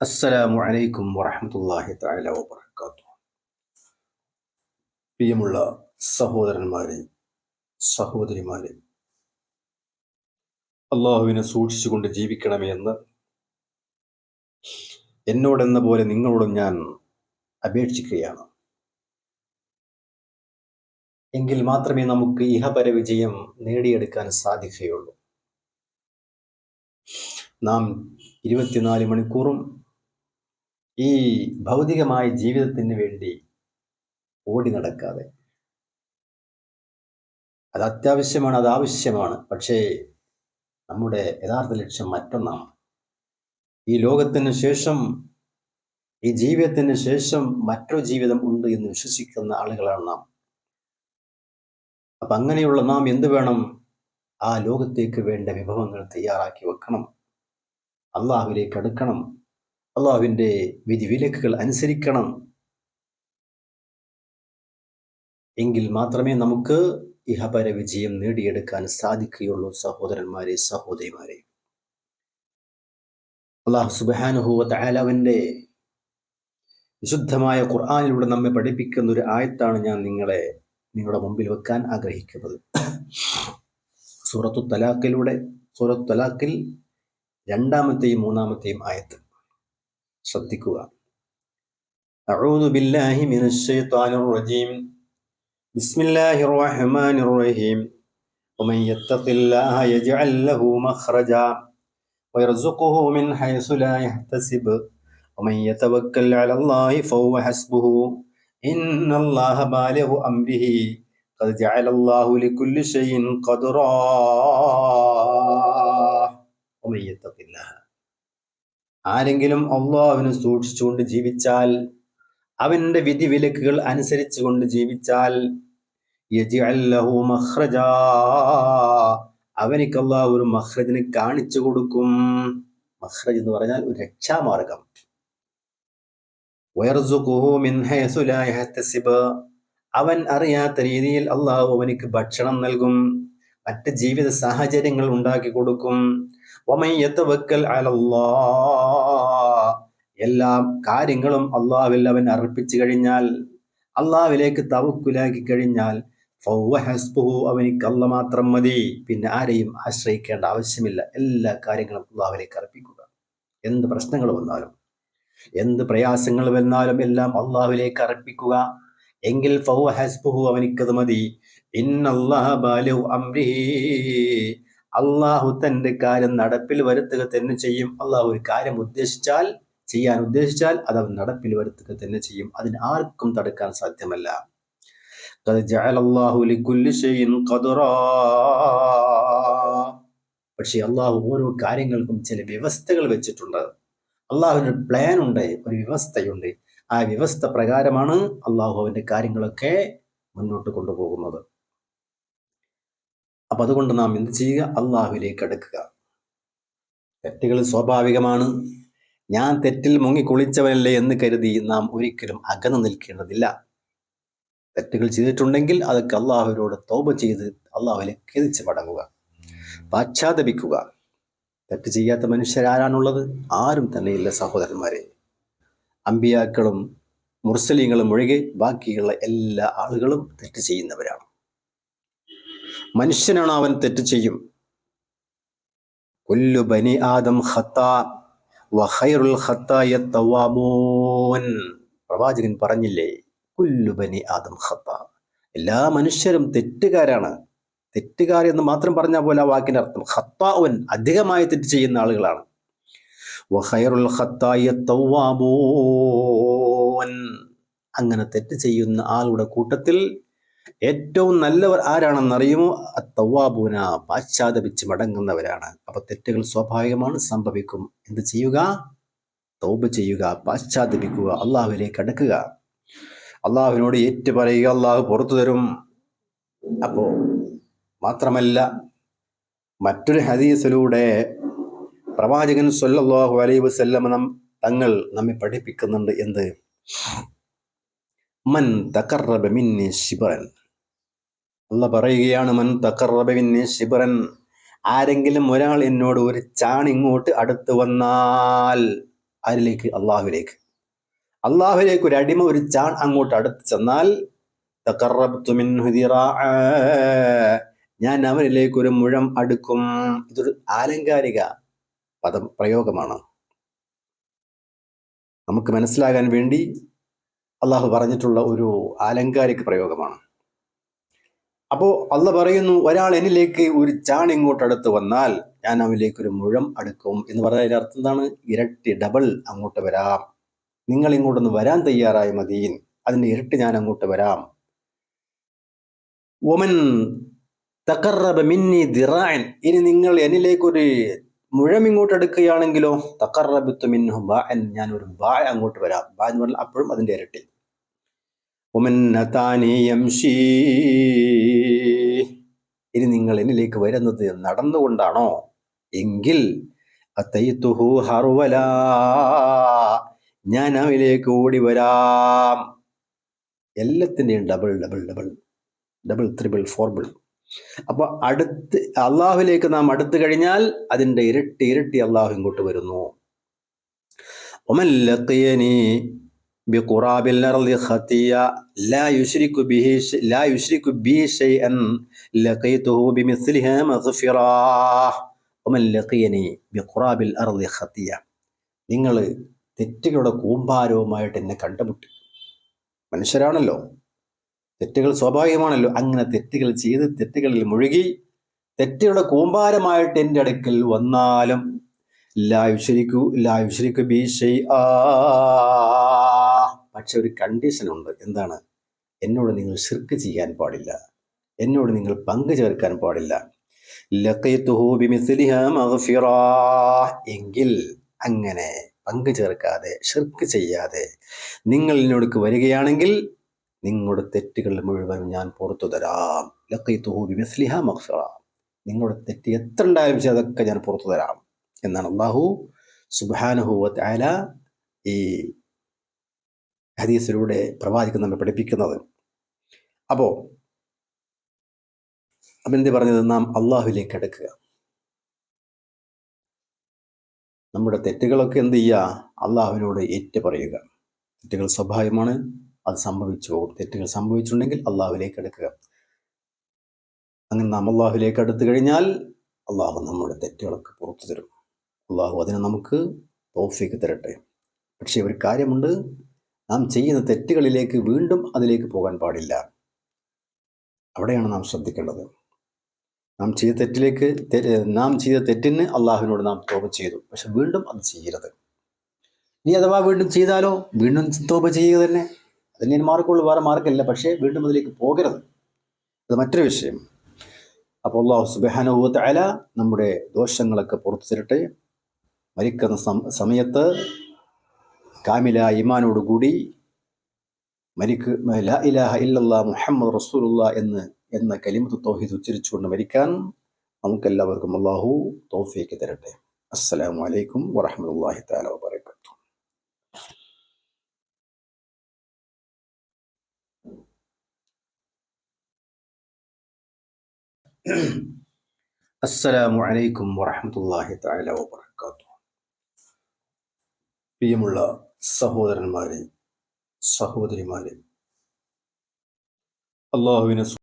അസ്സലാമു അലൈക്കും വറഹമത്തല്ലാഹി തആല വബറകാതുഹു. പ്രിയമുള്ള സഹോദരന്മാരെ സഹോദരിമാരെ അള്ളാഹുവിനെ സൂക്ഷിച്ചുകൊണ്ട് ജീവിക്കണമേ എന്ന് എന്നോടെന്ന പോലെ നിങ്ങളോടും ഞാൻ അപേക്ഷിക്കുകയാണ്. എങ്കിൽ മാത്രമേ നമുക്ക് ഇഹപര വിജയം നേടിയെടുക്കാൻ സാധിക്കുകയുള്ളൂ. നാം ഇരുപത്തിനാല് മണിക്കൂറും ഈ ഭൗതികമായ ജീവിതത്തിന് വേണ്ടി ഓടി നടക്കാതെ. അത് അത്യാവശ്യമാണ് അത് ആവശ്യമാണ്. പക്ഷേ നമ്മുടെ യഥാർത്ഥ ലക്ഷ്യം മറ്റൊന്നാണ്. ഈ ലോകത്തിന് ശേഷം ഈ ജീവിതത്തിന് ശേഷം മറ്റൊരു ജീവിതം ഉണ്ട് എന്ന് വിശ്വസിക്കുന്ന ആളുകളാണ് നാം. അപ്പം അങ്ങനെയുള്ള നാം എന്ത് വേണം ആ ലോകത്തേക്ക് വേണ്ട വിഭവങ്ങൾ തയ്യാറാക്കി വെക്കണം. അള്ളാഹുവിലേക്ക് അടുക്കണം. അള്ളാഹുവിന്റെ വിധിവിലക്കുകൾ അനുസരിക്കണം. എങ്കിൽ മാത്രമേ നമുക്ക് ഇഹപര വിജയം നേടിയെടുക്കാൻ സാധിക്കുകയുള്ളൂ സഹോദരന്മാരെ സഹോദരിമാരെ. അള്ളാഹു സുബാനുഹൂവ അവന്റെ വിശുദ്ധമായ ഖുർആാനിലൂടെ നമ്മെ പഠിപ്പിക്കുന്ന ഒരു ആയത്താണ് ഞാൻ നിങ്ങളെ നിങ്ങളുടെ മുമ്പിൽ വെക്കാൻ ആഗ്രഹിക്കുന്നത്. സൂറത്തു തലാഖിലൂടെ സൂറത്തു തലാഖിൽ രണ്ടാമത്തെയും മൂന്നാമത്തെയും ആയത്ത് ശ്രദ്ധിക്കുക أعوذ بالله من الشيطان الرجيم بسم الله الرحمن الرحيم ومن يتق الله يجعل له مخرجا ويرزقه من حيث لا يحتسب ومن يتوكل على الله فهو حسبه إن الله بالغ أمره قد جعل الله لكل شيء قدرا ആരെങ്കിലും അള്ളാഹുവിനെ സൂക്ഷിച്ചുകൊണ്ട് ജീവിച്ചാൽ അവന്റെ വിധി വിലക്കുകൾ അനുസരിച്ചുകൊണ്ട് ജീവിച്ചാൽ അവനിക്ക് അള്ളാഹ് ഒരു മഹ്രജിനെ കാണിച്ചു കൊടുക്കും. മഹ്റജ് എന്ന് പറഞ്ഞാൽ ഒരു രക്ഷാമാർഗം. അവൻ അറിയാത്ത രീതിയിൽ അള്ളാഹു അവനിക്ക് ഭക്ഷണം നൽകും. മറ്റ് ജീവിത സാഹചര്യങ്ങൾ ഉണ്ടാക്കി കൊടുക്കും. എല്ലാ കാര്യങ്ങളും അള്ളാഹുവിൽ അവൻ അർപ്പിച്ചു കഴിഞ്ഞാൽ അള്ളാഹുവിലേക്ക് തവക്കുലാക്കി കഴിഞ്ഞാൽ അവനിക്ക് അല്ല മാത്രം മതി. പിന്നെ ആരെയും ആശ്രയിക്കേണ്ട ആവശ്യമില്ല. എല്ലാ കാര്യങ്ങളും അള്ളാഹുവിലേക്ക് അർപ്പിക്കുക. എന്ത് പ്രശ്നങ്ങൾ വന്നാലും എന്ത് പ്രയാസങ്ങൾ വന്നാലും എല്ലാം അള്ളാഹുവിലേക്ക് അർപ്പിക്കുക. എങ്കിൽ ഫൗ ഹസ്ബുഹു അവനിക്കത് മതി. അള്ളാഹു തന്റെ കാര്യം നടപ്പിൽ വരുത്തുക തന്നെ ചെയ്യും. അള്ളാഹു ഒരു കാര്യം ഉദ്ദേശിച്ചാൽ ചെയ്യാൻ ഉദ്ദേശിച്ചാൽ അത് അവൻ നടപ്പിൽ വരുത്തുക തന്നെ ചെയ്യും. അതിന് ആർക്കും തടുക്കാൻ സാധ്യമല്ല. പക്ഷെ അള്ളാഹു ഓരോ കാര്യങ്ങൾക്കും ചില വ്യവസ്ഥകൾ വെച്ചിട്ടുണ്ട്. അള്ളാഹുവിന് പ്ലാൻ ഉണ്ട് ഒരു വ്യവസ്ഥയുണ്ട്. ആ വ്യവസ്ഥ പ്രകാരമാണ് അള്ളാഹു കാര്യങ്ങളൊക്കെ മുന്നോട്ട് കൊണ്ടുപോകുന്നത്. അപ്പൊ അതുകൊണ്ട് നാം എന്ത് ചെയ്യുക? അള്ളാഹുവിലേക്ക് അടുക്കുക. തെറ്റുകൾ സ്വാഭാവികമാണ്. ഞാൻ തെറ്റിൽ മുങ്ങി കുളിച്ചവനല്ലേ എന്ന് കരുതി നാം ഒരിക്കലും അകന്നു നിൽക്കേണ്ടതില്ല. തെറ്റുകൾ ചെയ്തിട്ടുണ്ടെങ്കിൽ അതൊക്കെ അള്ളാഹുവിനോട് തോപ ചെയ്ത് അള്ളാഹുവിനെ ഖേദിച്ച് മടങ്ങുക. പാശ്ചാത്തപിക്കുക. തെറ്റ് ചെയ്യാത്ത മനുഷ്യരാരാണുള്ളത്? ആരും തന്നെയില്ല സഹോദരന്മാരെ. അമ്പിയാക്കളും മുർസലീങ്ങളും ഒഴികെ ബാക്കിയുള്ള എല്ലാ ആളുകളും തെറ്റ് ചെയ്യുന്നവരാണ്. മനുഷ്യനാണ് അവൻ തെറ്റ് ചെയ്യും. കൊല്ലു ബനി ആദം പ്രവാചകൻ പറഞ്ഞില്ലേ കുല്ലു ബനി ആദം ഹത്ത എല്ലാ മനുഷ്യരും തെറ്റുകാരാണ്. തെറ്റുകാർ എന്ന് മാത്രം പറഞ്ഞാൽ പോലെ ആ വാക്കിന്റെ അർത്ഥം ഹത്താവൻ അധികമായി തെറ്റ് ചെയ്യുന്ന ആളുകളാണ്. അങ്ങനെ തെറ്റ് ചെയ്യുന്ന ആളുടെ കൂട്ടത്തിൽ ഏറ്റവും നല്ലവർ ആരാണെന്നറിയുമോ? തവാബൂന പാശ്ചാത്തപിച്ച് മടങ്ങുന്നവരാണ്. അപ്പൊ തെറ്റുകൾ സ്വാഭാവികമാണ് സംഭവിക്കും. എന്ത് ചെയ്യുക? തൗബ ചെയ്യുക പാശ്ചാത്തപിക്കുക അള്ളാഹുവിലേക്ക് അടക്കുക. അള്ളാഹുവിനോട് ഏറ്റു പറയുക അള്ളാഹു പുറത്തു തരും. അപ്പോ മാത്രമല്ല മറ്റൊരു ഹദീസിലൂടെ പ്രവാചകൻ സൊല്ലാഹു അലൈ വസ്ല്ലം തങ്ങൾ നമ്മെ പഠിപ്പിക്കുന്നുണ്ട് എന്ത്? മൻ തക്കറബ മിന്നി ശിബറൻ അല്ല പറയുകയാണ് മൻ തക്കറബ മിന്നി ശിബറൻ ആരെങ്കിലും ഒരാൾ എന്നോട് ഒരു ചാൺ ഇങ്ങോട്ട് അടുത്ത് വന്നാൽ ആരിലേക്ക്? അള്ളാഹുലേക്ക് അള്ളാഹുലേക്ക് ഒരു അടിമ ഒരു ചാൺ അങ്ങോട്ട് അടുത്ത് ചെന്നാൽ. ഞാൻ അവനിലേക്ക് ഒരു മുഴം അടുക്കും ഇതൊരു ആലങ്കാരിക പദം പ്രയോഗമാണ്. നമുക്ക് മനസ്സിലാകാൻ വേണ്ടി അള്ളാഹു പറഞ്ഞിട്ടുള്ള ഒരു ആലങ്കാരിക പ്രയോഗമാണ്. അപ്പോ അള്ള പറയുന്നു ഒരാൾ എന്നിലേക്ക് ഒരു ചാൺ ഇങ്ങോട്ട് അടുത്ത് വന്നാൽ ഞാൻ അവനിലേക്ക് ഒരു മുഴം അടുക്കും എന്ന് പറഞ്ഞതിന്റെ അർത്ഥം എന്താണ്? ഇരട്ടി ഡബിൾ അങ്ങോട്ട് വരാം. നിങ്ങൾ ഇങ്ങോട്ടൊന്ന് വരാൻ തയ്യാറായ മദീൻ അതിന്റെ ഇരട്ടി ഞാൻ അങ്ങോട്ട് വരാം. ഒമൻ തക്കറബ മിന്നി ദിറാൻ. ഇനി നിങ്ങൾ എന്നിലേക്കൊരു മുഴം ഇങ്ങോട്ട് എടുക്കുകയാണെങ്കിലോ തക്കറബിത്തു മിൻഹു ബാൻ. ഞാൻ ഒരു ബാ അങ്ങോട്ട് വരാം. ബാ എന്ന് പറഞ്ഞാൽ അപ്പോഴും അതിന്റെ ഇരട്ടി. ഒമൻ ഇനി നിങ്ങൾ എന്നിലേക്ക് വരുന്നത് നടന്നുകൊണ്ടാണോ? എങ്കിൽ ഞാൻ അവയിലേക്ക് ഓടി വരാം എല്ലാത്തിന്റെയും double double double double triple ഫോർബിൾ അപ്പോൾ അടുത്ത് അള്ളാഹുലേക്ക് നാം അടുത്തു കഴിഞ്ഞാൽ അതിന്റെ ഇരട്ടി ഇരട്ടി അള്ളാഹു ഇങ്ങോട്ട് വരുന്നു. ബി ഖുറാബിൽ ഖത്തിയ ലാ ബിഹി ലാ മഗ്ഫിറ വമൻ ലഖിയനി ഖത്തിയ നിങ്ങൾ തെറ്റുകളുടെ കൂമ്പാരവുമായിട്ട് എന്നെ കണ്ടുമുട്ടി. മനുഷ്യരാണല്ലോ. തെറ്റുകൾ സ്വാഭാവികമാണല്ലോ. അങ്ങനെ തെറ്റുകൾ ചെയ്ത് തെറ്റുകളിൽ മുഴുകി തെറ്റുകളുടെ കൂമ്പാരമായിട്ട് എന്റെ അടുക്കൽ വന്നാലും ലായുശരിക്കു ലായുശരിക്കു ബി ആ. പക്ഷെ ഒരു കണ്ടീഷൻ ഉണ്ട്. എന്താണ്? എന്നോട് നിങ്ങൾ ഷിർക്ക് ചെയ്യാൻ പാടില്ല. എന്നോട് നിങ്ങൾ പങ്കു ചേർക്കാൻ പാടില്ല. എങ്കിൽ അങ്ങനെ പങ്കു ചേർക്കാതെ ഷിർക്ക് ചെയ്യാതെ നിങ്ങൾ എന്നോടക്ക് വരികയാണെങ്കിൽ നിങ്ങളുടെ തെറ്റുകൾ മുഴുവൻ ഞാൻ പുറത്തു തരാം. മഗ്ഫിറ. നിങ്ങളുടെ തെറ്റ് എത്ര ഉണ്ടായാലും അതൊക്കെ ഞാൻ പുറത്തു തരാം. എന്നാണ് അള്ളാഹു സുബ്ഹാനഹു വതആല ഈ ഹദീസിലൂടെ പ്രവാചകൻ നമ്മെ പഠിപ്പിക്കുന്നത്. അപ്പോൾ അപ്പം എന്ത് പറഞ്ഞത്? നാം അള്ളാഹുവിലേക്ക് അടുക്കുക. നമ്മുടെ തെറ്റുകളൊക്കെ എന്ത് ചെയ്യുക? അള്ളാഹുവിനോട് ഏറ്റു പറയുക തെറ്റുകൾ സ്വാഭാവികമാണ് അത് സംഭവിച്ചു പോകും. തെറ്റുകൾ സംഭവിച്ചിട്ടുണ്ടെങ്കിൽ അള്ളാഹുവിലേക്ക് അടുക്കുക. അങ്ങനെ നാം അള്ളാഹുലേക്ക് അടുത്തു കഴിഞ്ഞാൽ അള്ളാഹു നമ്മുടെ തെറ്റുകളൊക്കെ പുറത്തു തരും. അള്ളാഹു അതിനെ നമുക്ക് തോഫിക്ക് തരട്ടെ. പക്ഷേ ഒരു കാര്യമുണ്ട്. നാം ചെയ്യുന്ന തെറ്റുകളിലേക്ക് വീണ്ടും അതിലേക്ക് പോകാൻ പാടില്ല. അവിടെയാണ് നാം ശ്രദ്ധിക്കേണ്ടത്. നാം ചെയ്ത തെറ്റിലേക്ക് നാം ചെയ്ത തെറ്റിന് അള്ളാഹുവിനോട് നാം തോപ ചെയ്തു. പക്ഷെ വീണ്ടും അത് ചെയ്യരുത്. നീ അഥവാ വീണ്ടും ചെയ്താലോ? വീണ്ടും തോപ ചെയ്യുക തന്നെ. അതിന് മാർക്കുള്ളൂ വേറെ മാർക്കല്ല പക്ഷേ വീണ്ടും അതിലേക്ക് പോകരുത്. അത് മറ്റൊരു വിഷയം. അപ്പോൾ അള്ളാഹു സുബാനുഭവത്തെ അല നമ്മുടെ ദോഷങ്ങളൊക്കെ പുറത്തു തരട്ടെ മരിക്കുന്ന സമയത്ത് കാമില ഇമാനോടുകൂടി മരിക്ക് ഇലാഹ ഇല്ലല്ലാ മുഹമ്മദ് റസൂലുള്ള എന്ന് എന്ന കലിമത്ത് തോഹിദ് ഉച്ചരിച്ചുകൊണ്ട് മരിക്കാൻ നമുക്കെല്ലാവർക്കും അള്ളാഹു തോഫിയേക്ക് തരട്ടെ. അസ്സലാമു അലൈക്കും വറഹ്മത്തുള്ളാഹി തആല വബറകാതുഹു. അസ്സലാമു അലൈക്കും വറഹ്മത്തുള്ളാഹി താല വബറകാതുഹു. പ്രിയമുള്ള സഹോദരന്മാരെ സഹോദരിമാരെ. അള്ളാഹുവിനെ